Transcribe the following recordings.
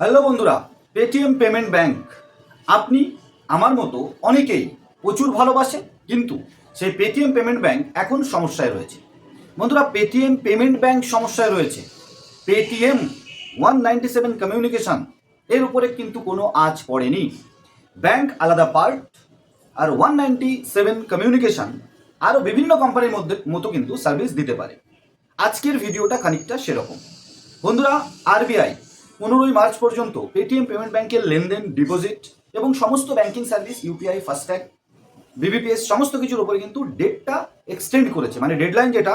Hello বন্ধুরা Paytm payment bank আপনি আমার মতো অনেকেই প্রচুর ভালোবাসে কিন্তু সেই পেটিএম পেমেন্ট ব্যাংক এখন সমস্যায় রয়েছে। বন্ধুরা পেটিএম পেমেন্ট ব্যাংক সমস্যায় রয়েছে। Paytm one ninety seven communication এর উপরে কিন্তু কোনো আজ পড়েনি। ব্যাংক আলাদা পার্ট আর ওয়ান নাইনটি সেভেন কমিউনিকেশন আরও বিভিন্ন কোম্পানির মধ্যে মতো কিন্তু সার্ভিস দিতে পারে। আজকের ভিডিওটা খানিকটা সেরকম। বন্ধুরা আরবিআই পনেরোই মার্চ পর্যন্ত পেটিএম পেমেন্ট ব্যাংকের লেনদেন ডিপোজিট এবং সমস্ত banking service UPI FASTag BBPS সমস্ত কিছুর উপরে কিন্তু ডেটটা এক্সটেন্ড করেছে। মানে ডেডলাইন যেটা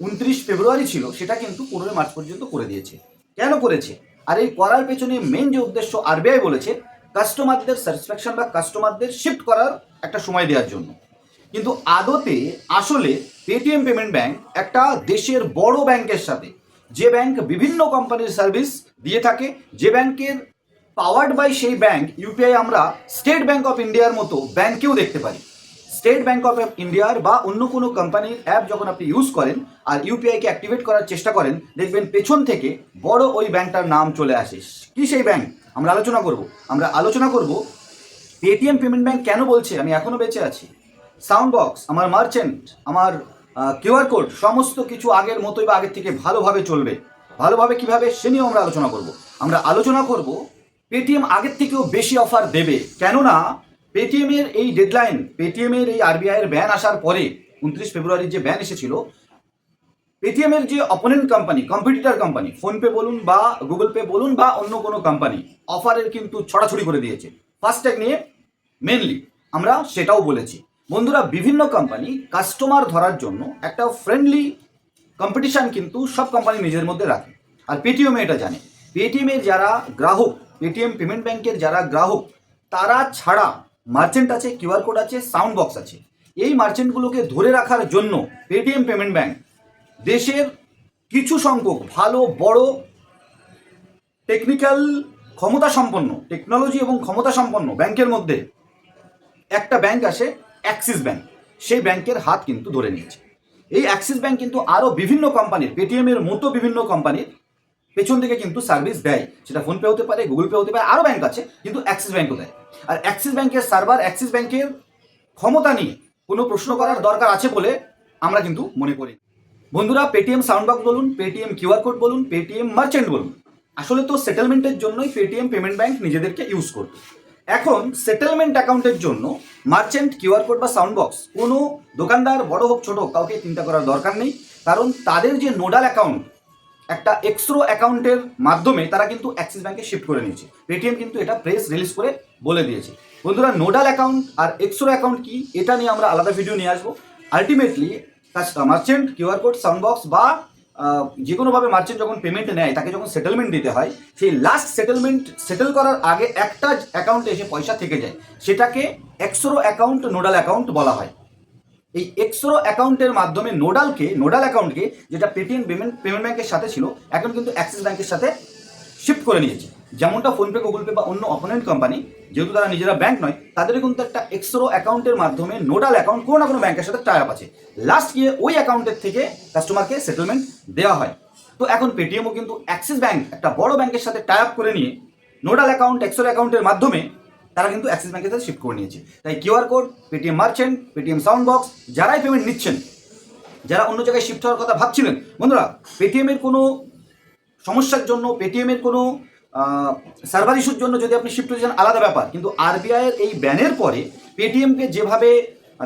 উনত্রিশ ফেব্রুয়ারি ছিল, সেটা কিন্তু পনেরোই মার্চ পর্যন্ত করে দিয়েছে। কেন করেছে? আর এই করার পেছনে মেন যে উদ্দেশ্য আরবিআই বলেছে কাস্টমারদের স্যাটিসফ্যাকশন বা কাস্টমারদের শিফট করার একটা সময় দেওয়ার জন্য। কিন্তু আদতে আসলে পেটিএম পেমেন্ট ব্যাংক একটা দেশের বড় ব্যাংকের সাথে যে ব্যাংক বিভিন্ন কোম্পানির সার্ভিস দিয়ে থাকে, যে ব্যাংকের পাওয়ার্ড বাই সেই ব্যাংক ইউপিআই আমরা স্টেট ব্যাংক অফ ইন্ডিয়ার মতো ব্যাংকেও দেখতে পারি। স্টেট ব্যাংক অফ ইন্ডিয়ার বা অন্য কোনো কোম্পানির অ্যাপ যখন আপনি ইউজ করেন আর ইউপিআইকে অ্যাক্টিভেট করার চেষ্টা করেন, দেখবেন পেছন থেকে বড় ওই ব্যাংকটার নাম চলে আসে। কি সেই ব্যাংক আমরা আলোচনা করব। আমরা আলোচনা করব পেটিএম পেমেন্ট ব্যাংক কেন বলছে? আমি এখনও বেঁচে আছি। সাউন্ড বক্স আমার মার্চেন্ট আমার কিউআর কোড সমস্ত কিছু আগের মতোই বা আগের থেকে ভালোভাবে চলবে। ভালোভাবে কীভাবে সে নিয়েও আমরা আলোচনা করব। আমরা আলোচনা করব পেটিএম আগের থেকেও বেশি অফার দেবে। কেননা পেটিএম এর এই ডেডলাইন পেটিএম এর এই আরবিআই এর ব্যান আসার পরে উনত্রিশ ফেব্রুয়ারির যে ব্যান এসেছিল পেটিএম এর যে opponent company competitor company PhonePe বলুন বা গুগল পে বলুন বা অন্য কোনো কোম্পানি অফারের কিন্তু ছড়াছড়ি করে দিয়েছে। ফাস্ট্যাগ নিয়ে মেনলি আমরা সেটাও বলেছি। বন্ধুরা, বিভিন্ন কোম্পানি কাস্টমার ধরার জন্য একটা ফ্রেন্ডলি কম্পিটিশান কিন্তু সব কোম্পানি নিজের মধ্যে রাখে। আর পেটিএমে এটা জানে। পেটিএমের যারা গ্রাহক পেটিএম পেমেন্ট ব্যাংকের যারা গ্রাহক, তারা ছাড়া মার্চেন্ট আছে কিউআর কোড আছে সাউন্ড বক্স আছে। এই মার্চেন্টগুলোকে ধরে রাখার জন্য পেটিএম পেমেন্ট ব্যাংক দেশের কিছু সংখ্যক ভালো, বড় টেকনিক্যাল ক্ষমতা সম্পন্ন টেকনোলজি এবং ক্ষমতা সম্পন্ন ব্যাংকের মধ্যে একটা ব্যাংক আসে অ্যাক্সিস ব্যাংক। সেই ব্যাংকের হাত কিন্তু ধরে নিয়েছে। এই অ্যাক্সিস ব্যাংক কিন্তু আরও বিভিন্ন কোম্পানির পেটিএম এর মতো বিভিন্ন কোম্পানির পেছন থেকে কিন্তু সার্ভিস দেয়। সেটা ফোনপে হতে পারে গুগল পে হতে পারে আরও ব্যাংক আছে, কিন্তু অ্যাক্সিস ব্যাংকও দেয়। আর অ্যাক্সিস ব্যাংকের সার্ভার, অ্যাক্সিস ব্যাংকের ক্ষমতা নিয়ে কোনো প্রশ্ন করার দরকার আছে বলে আমরা কিন্তু মনে করি। বন্ধুরা পেটিএম সাউন্ড বক্স বলুন পেটিএম কিউআর কোড বলুন পেটিএম মার্চেন্ট বলুন। আসলে তো সেটেলমেন্টের জন্যই পেটিএম পেমেন্ট ব্যাংক নিজেদেরকে ইউজ করতো। এখন সেটেলমেন্ট অ্যাকাউন্টের জন্য মার্চেন্ট কিউআর কোড বা সাউন্ড বক্স কোনো দোকানদার বড় হোক, ছোট হোক, কাউকে চিন্তা করার দরকার নেই। কারণ তাদের যে নোডাল অ্যাকাউন্ট একটা এক্সরো অ্যাকাউন্টের মাধ্যমে তারা কিন্তু অ্যাক্সিস ব্যাংকে শিফট করে নিয়েছে। পেটিএম কিন্তু এটা প্রেস রিলিজ করে বলে দিয়েছে। বন্ধুরা নোডাল অ্যাকাউন্ট আর এক্সরো অ্যাকাউন্ট কি, এটা নিয়ে আমরা আলাদা ভিডিও নিয়ে আসব। Ultimately merchant QR code sound box বা যে কোনোভাবে মার্চেন্ট যখন পেমেন্ট নেয়, তাকে যখন সেটেলমেন্ট দিতে হয়, সেই লাস্ট সেটেলমেন্ট সেটেল করার আগে একটা অ্যাকাউন্টে এসে পয়সা থেকে যায়। সেটাকে এক্সরো অ্যাকাউন্ট নোডাল অ্যাকাউন্ট বলা হয়। এই এক্সরো অ্যাকাউন্টের মাধ্যমে নোডালকে নোডাল অ্যাকাউন্টকে যেটা পেটিএম পেমেন্ট পেমেন্ট ব্যাংকের সাথে ছিল এখন কিন্তু অ্যাক্সিস ব্যাংকের সাথে শিফট করে নিয়েছে। যেমনটা ফোনপে গুগল পে বা অন্য অপোনেন্ট কোম্পানি যেহেতু তারা নিজেরা ব্যাংক নয় তাদের কিন্তু একটা এক্সরো অ্যাকাউন্টের মাধ্যমে নোডাল অ্যাকাউন্ট কোনো না কোনো ব্যাংকের সাথে টাই আপ আছে। লাস্ট গিয়ে ওই অ্যাকাউন্টের থেকে কাস্টমারকে সেটেলমেন্ট দেওয়া হয়। তো এখন পেটিএমও কিন্তু অ্যাক্সিস ব্যাংক একটা বড় ব্যাংকের সাথে টাই আপ করে নিয়ে নোডাল অ্যাকাউন্ট এক্সরো অ্যাকাউন্টের মাধ্যমে তারা কিন্তু অ্যাক্সিস ব্যাংকের সাথে শিফট করে নিয়েছে। তাই QR code Paytm merchant Paytm sound box যারাই পেমেন্ট নিচ্ছেন, যারা অন্য জায়গায় শিফট হওয়ার কথা ভাবছিলেন, বন্ধুরা পেটিএমের কোনো সমস্যার জন্য পেটিএমের কোনো সার্ভার ইস্যুর জন্য যদি আপনি শিফট হয়ে যান আলাদা ব্যাপার। কিন্তু আরবিআইয়ের এই ব্যানের পরে পেটিএমকে যেভাবে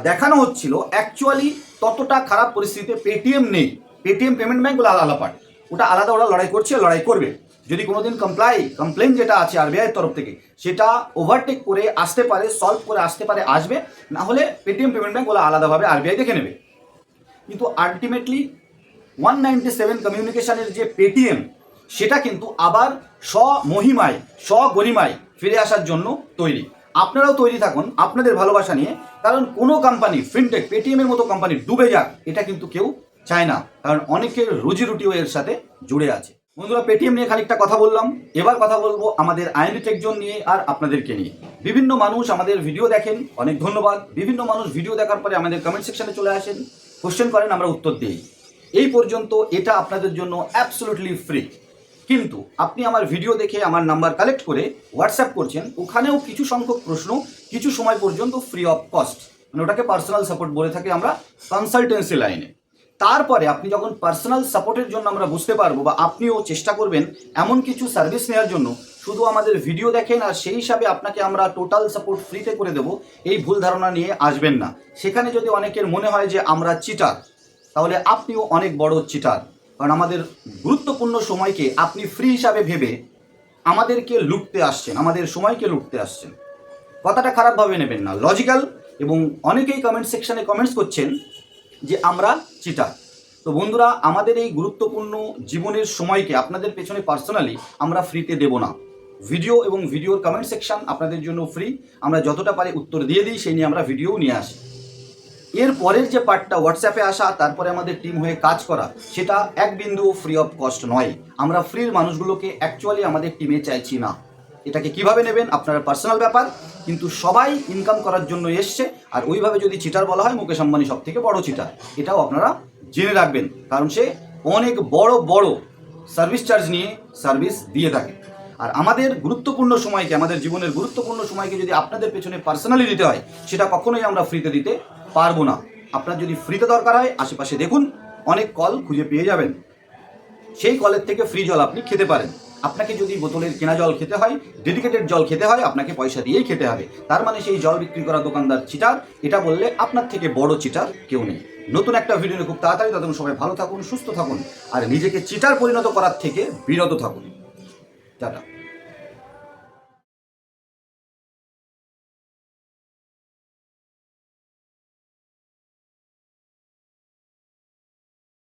দেখানো হচ্ছিল অ্যাকচুয়ালি ততটা খারাপ পরিস্থিতিতে পেটিএম নেই। পেটিএম পেমেন্ট ব্যাঙ্ক ওটা আলাদা পার্ট ওটা আলাদা ওরা লড়াই করছে, লড়াই করবে। যদি কোনোদিন কমপ্লাই কমপ্লেন যেটা আছে আরবিআইয়ের তরফ থেকে, সেটা ওভারটেক করে আসতে পারে সলভ করে আসতে পারে, আসবে। না হলে পেটিএম পেমেন্ট ব্যাঙ্ক ওরা আলাদাভাবে আরবিআই দেখে নেবে। কিন্তু আলটিমেটলি ওয়ান নাইনটি সেভেন কমিউনিকেশনের যে পেটিএম সেটা কিন্তু আবার স্বমহিমায়, স্বগরিমায় ফিরে আসার জন্য তৈরি। আপনারাও তৈরি থাকুন আপনাদের ভালোবাসা নিয়ে, কারণ কোনো কোম্পানি ফিনটেক পেটিএমের মতো কোম্পানি ডুবে যাক, এটা কিন্তু কেউ চায় না। কারণ অনেকের রুজি রুটিও এর সাথে জুড়ে আছে। বন্ধুরা পেটিএম নিয়ে খানিকটা কথা বললাম। এবার কথা বলব আমাদের আইনি টেকজন নিয়ে আর আপনাদেরকে নিয়ে। বিভিন্ন মানুষ আমাদের ভিডিও দেখেন, অনেক ধন্যবাদ। বিভিন্ন মানুষ ভিডিও দেখার পরে আমাদের কমেন্ট সেকশনে চলে আসেন কোশ্চেন করেন, আমরা উত্তর দিই। এই পর্যন্ত এটা আপনাদের জন্য অ্যাবসলুটলি ফ্রি কিন্তু আপনি আমার ভিডিও দেখে আমার নাম্বার কালেক্ট করে হোয়াটসঅ্যাপ করছেন, ওখানেও কিছু সংখ্যক প্রশ্ন কিছু সময় পর্যন্ত ফ্রি অফ কস্ট মানে ওটাকে পার্সোনাল সাপোর্ট বলে থাকি আমরা কনসালটেন্সি লাইনে তারপরে আপনি যখন পার্সোনাল সাপোর্টের জন্য আমরা বুঝতে পারব বা আপনিও চেষ্টা করবেন এমন কিছু সার্ভিস নেওয়ার জন্য, শুধু আমাদের ভিডিও দেখেন আর সেই হিসাবে আপনাকে আমরা টোটাল সাপোর্ট ফ্রিতে করে দেবো, এই ভুল ধারণা নিয়ে আসবেন না। সেখানে যদি অনেকের মনে হয় যে আমরা চিটার তাহলে আপনিও অনেক বড় চিটার কারণ আমাদের গুরুত্বপূর্ণ সময়কে আপনি ফ্রি হিসাবে ভেবে আমাদেরকে লুটতে আসছেন, আমাদের সময়কে লুটতে আসছেন। কথাটা খারাপভাবে নেবেন না। লজিক্যাল এবং অনেকেই কমেন্ট সেকশানে কমেন্টস করছেন যে আমরা চিটার তো বন্ধুরা, আমাদের এই গুরুত্বপূর্ণ জীবনের সময়কে আপনাদের পেছনে পার্সোনালি আমরা ফ্রিতে দেব না। ভিডিও এবং ভিডিওর কমেন্ট সেকশন আপনাদের জন্য ফ্রি আমরা যতটা পারি উত্তর দিয়ে দিই, সেই নিয়ে আমরা ভিডিও নিয়ে আসি। এর পরের যে পার্টটা হোয়াটসঅ্যাপে আসা, তারপরে আমাদের টিম হয়ে কাজ করা, সেটা এক বিন্দু ফ্রি অফ কস্ট নয়। আমরা ফ্রির মানুষগুলোকে অ্যাকচুয়ালি আমাদের টিমে চাইছি না। এটাকে কীভাবে নেবেন? আপনার পার্সোনাল ব্যাপার, কিন্তু সবাই ইনকাম করার জন্য এসছে, আর ওইভাবে যদি চিটার বলা হয়, মুকেশ আম্বানি সব থেকে বড় চিটার এটাও আপনারা জেনে রাখবেন, কারণ সে অনেক বড় বড় সার্ভিস চার্জ নিয়ে সার্ভিস দিয়ে থাকে। আর আমাদের গুরুত্বপূর্ণ সময়কে, আমাদের জীবনের গুরুত্বপূর্ণ সময়কে যদি আপনাদের পেছনে পার্সোনালি দিতে হয়, সেটা কখনোই আমরা ফ্রিতে দিতে পারব না। আপনার যদি ফ্রিতে দরকার হয়, আশেপাশে দেখুন, অনেক কল খুঁজে পেয়ে যাবেন। সেই কলের থেকে ফ্রি জল আপনি খেতে পারেন। আপনাকে যদি বোতলের কেনা জল খেতে হয় ডেডিকেটেড জল খেতে হয়, আপনাকে পয়সা দিয়েই খেতে হবে। তার মানে সেই জল বিক্রি করা দোকানদার চিটার এটা বললে আপনার থেকে বড় চিটার কেউ নেই। নতুন একটা ভিডিও নিয়ে খুব তাড়াতাড়ি ততক্ষণ সবাই ভালো থাকুন, সুস্থ থাকুন, আর নিজেকে চিটার পরিণত করার থেকে বিরত থাকুন। টাটা।